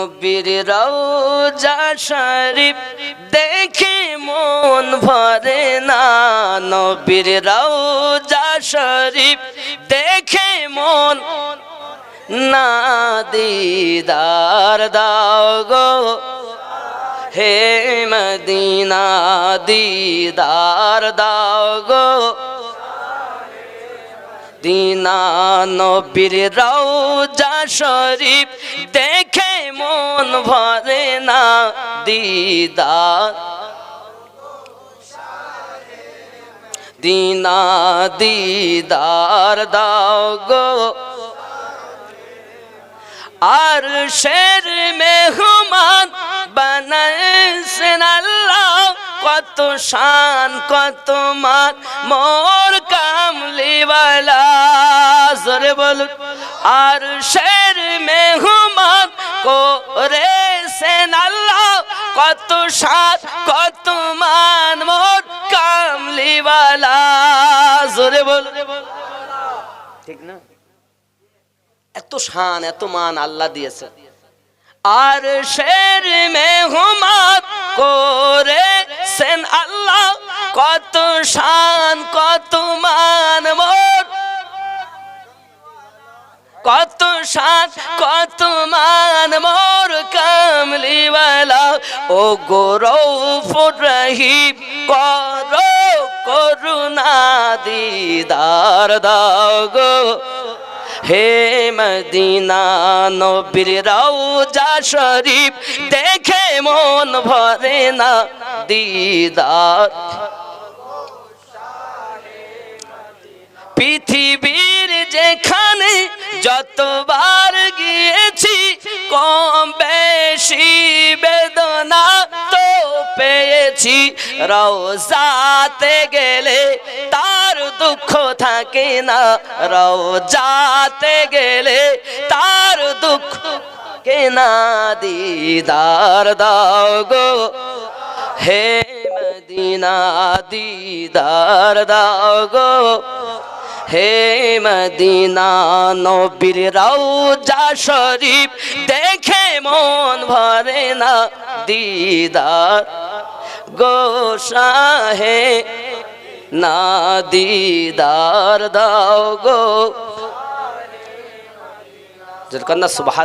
নবীর রওজা শরীফ দেখে মন ভরে না। নবীর রওজা শরীফ দেখে মন না। দিদার দাও গো হে মদিনা, দিদার দাও গো। দিনা নবীর রওজা শরীফ দেখে মন ভরে না, দিদার। দিনা দিদার দাও গো। আর শের মেহমান বানাইছেন আল্লাহ, কত শান, কত মান। মোর কামলিওয়ালা, জোরে বলুন। আর শের মেহমান করেছেন আল্লাহ কত শান কত মান, মোট কামলিওয়ালা। জোরে বলুন ঠিক না? এত শান, এত মান আল্লাহ দিয়েছে। আর শের মেহমাত করে সেন আল্লাহ, কত শান, কত মান মোর কত শান কত মান, মোর কামলিওয়ালা ও গৌরব রহিম করো করুণা দিদার দাও গো হে মদিনা নবীর রওজা শরীফ, দেখে মন ভরে না দিদার। যতবার গিয়েছি, কম বেশি বেদনা তো পেয়েছি। রওজাতে গেলে তার দুঃখ থাকে না। রওজাতে গেলে তার দুঃখ কে না। দিদার দাও গো। হে মদিনা, দিদার দাও গো। হে মদিনা নবীর রৌজা শরীফ, দেখে মন ভরে না দিদার। গোসা হে না দিদার, দাও গো। না সুবহান